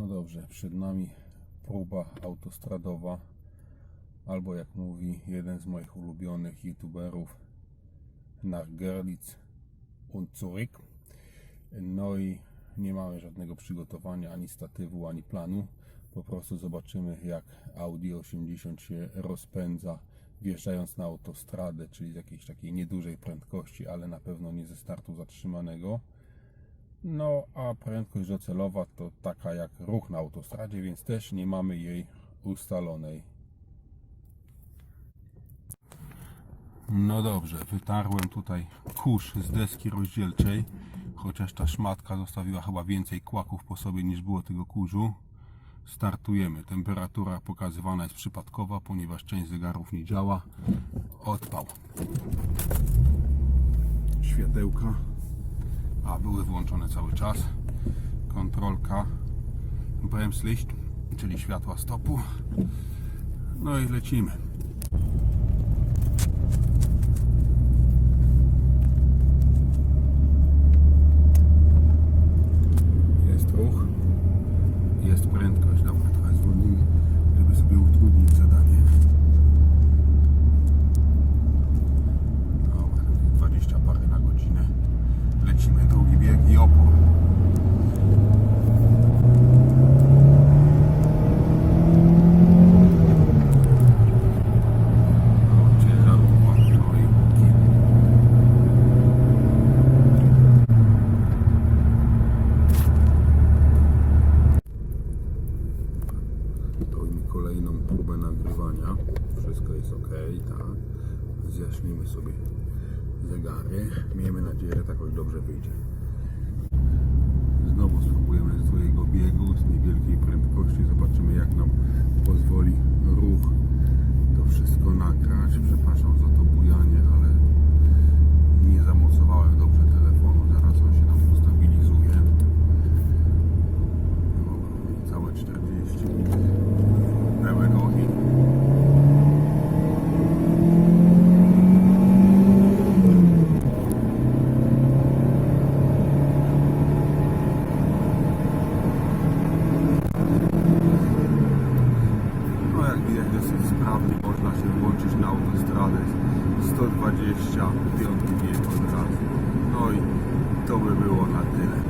No dobrze, przed nami próba autostradowa, albo jak mówi jeden z moich ulubionych youtuberów, nach Görlitz und. No i nie mamy żadnego przygotowania, ani statywu, ani planu. Po prostu zobaczymy, jak Audi 80 się rozpędza, wjeżdżając na autostradę, czyli z jakiejś takiej niedużej prędkości, ale na pewno nie ze startu zatrzymanego. No, a prędkość docelowa to taka jak ruch na autostradzie, więc też nie mamy jej ustalonej. No dobrze, wytarłem tutaj kurz z deski rozdzielczej, chociaż ta szmatka zostawiła chyba więcej kłaków po sobie niż było tego kurzu. Startujemy. Temperatura pokazywana jest przypadkowa, ponieważ część zegarów nie działa. Odpał. Światełka a były włączone cały czas. Kontrolka Bremslicht, czyli światła stopu. No i lecimy. Jest ruch, jest prędkość. Dobra, trochę zwolnimy, żeby sobie utrudnić zadanie. Dobra, 20 parę na godzinę. Lecimy drugi bieg i opór. O, ciężarówka, no i łuki. To mi kolejną próbę nagrywania. Wszystko jest ok, tak. Zjaśnimy sobie zegary. Miejmy nadzieję, że tak dobrze wyjdzie. sposób sprawny można się włączyć na autostradę 125 bieg od razu. No i to by było na tyle.